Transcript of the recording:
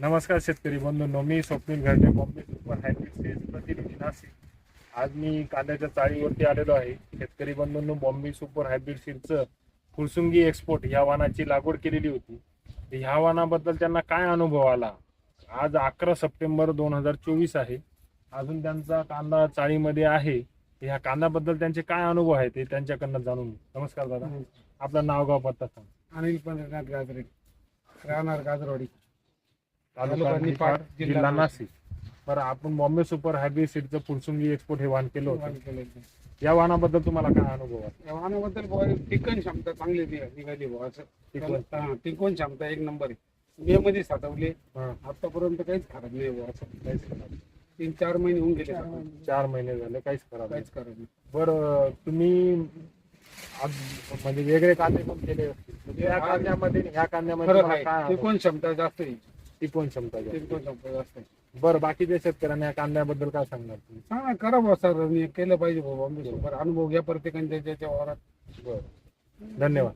नमस्कार शेतकरी बंधूंनो मी स्वप्नील घरटे बॉम्बे सुपर हायब्रिड सीड्स प्रतिनिधी नाशिक. आज मी कांद्याच्या चाळीवरती आलेलो आहे. शेतकरी बंधूंनो बॉम्बे सुपर हायब्रिड सीडचं फुरसुंगी एक्सपोर्ट ह्या वाहनाची लागवड केलेली होती. ह्या वाहनाबद्दल त्यांना काय अनुभव आला? आज अकरा सप्टेंबर दोन हजार चोवीस आहे. अजून त्यांचा कांदा चाळीमध्ये आहे. ह्या कांद्याबद्दल त्यांचे काय अनुभव आहेत ते त्यांच्याकडनं जाणून. नमस्कार दादा. आपलं नाव गाव पत्ता सांग. अनिल पंढरनाथ गाजरे. राहणार गाजरवाडी. तालुका निफाड, जिल्हा नाशिक. बरं आपण बॉम्बे सुपर हायब्रिड सीडचं फुरसुंगी एक्सपोर्ट हे वाहन केलं होतं. या वाहनाबद्दल तुम्हाला काय अनुभव आहे? या वाहनाबद्दल बुवा टिकन क्षमता चांगली निघा- निघाली बुवा असं. टिकवण. हा, टिकवण क्षमता एक नंबर आहे. मे मध्ये साठवले. हा, आतापर्यंत काहीच खराब नाही बुवा असं. काहीच खराब नाही. तीन चार महिने होऊन गेले साठवून. चार महिने झाले काहीच खराब नाही. काहीच खराब नाही. बरं तुम्ही आज- म्हणजे वेगळे कांदे पण केले असतील. म्हणजे या कांद्यामध्ये आणि ह्या कांद्यामध्ये तुम्हाला काय आहे अनुभव? टिकवण क्षमता जास्त आहे. टिकवण क्षमता जास्त. टिकवण क्षमता जास्त बरं बाकीच्या शेतकऱ्यांना या कांद्याबद्दल काय सांगणार तुम्ही? हा करा बुवा सर आणि केलं पाहिजे बुवा बॉम्बे सुपर अनुभव घ्या प्रत्येकाच्या ज्याच्या वावरात. बरं. धन्यवाद.